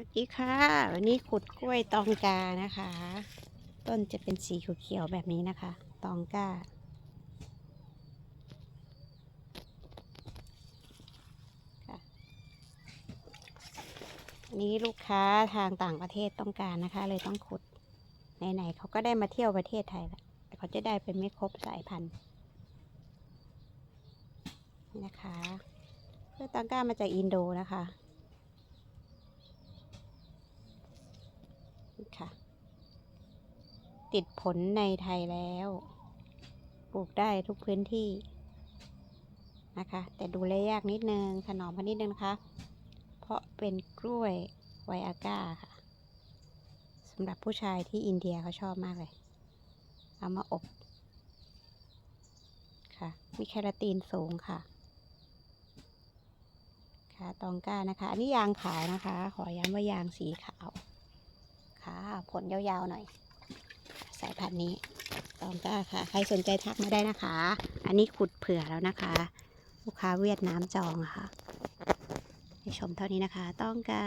วัสดีค่ะ วันนี้ขุดกล้วยตองกานะคะ ต้นจะเป็นสีเขียวๆแบบนี้นะคะ ตองกาค่ะอันนี้ลูกค้าทางต่างประเทศต้องการนะคะ เลยต้องขุดไหนๆเขาก็ได้มาเที่ยวประเทศไทยแล้วแต่เขาจะได้เป็นไม่ครบสายพันธุ์นะคะเพื่อตองกามาจากอินโดนะคะ ค่ะ ติดผลในไทยแล้ว ปลูกได้ทุกพื้นที่นะคะ แต่ดูแลยากนิดนึงถนอมพันนิดนึงนะคะ เพราะเป็นกล้วยไวอาก้าค่ะสำหรับผู้ชายที่อินเดียเขาชอบมากเลย เอามาอบค่ะ มีแคราตีนสูงค่ะค่ะตองก้านะคะ อันนี้ยางขาวนะคะ ขอย้ำว่ายางสีขาว ค่ะ ผลยาวๆหน่อย สายพันธุ์นี้ตองก้าค่ะ ใครสนใจทักมาได้นะคะ อันนี้ขุดเผื่อแล้วนะคะ ลูกค้าเวียดนามจองค่ะให้ชมเท่านี้นะคะ ต้องกา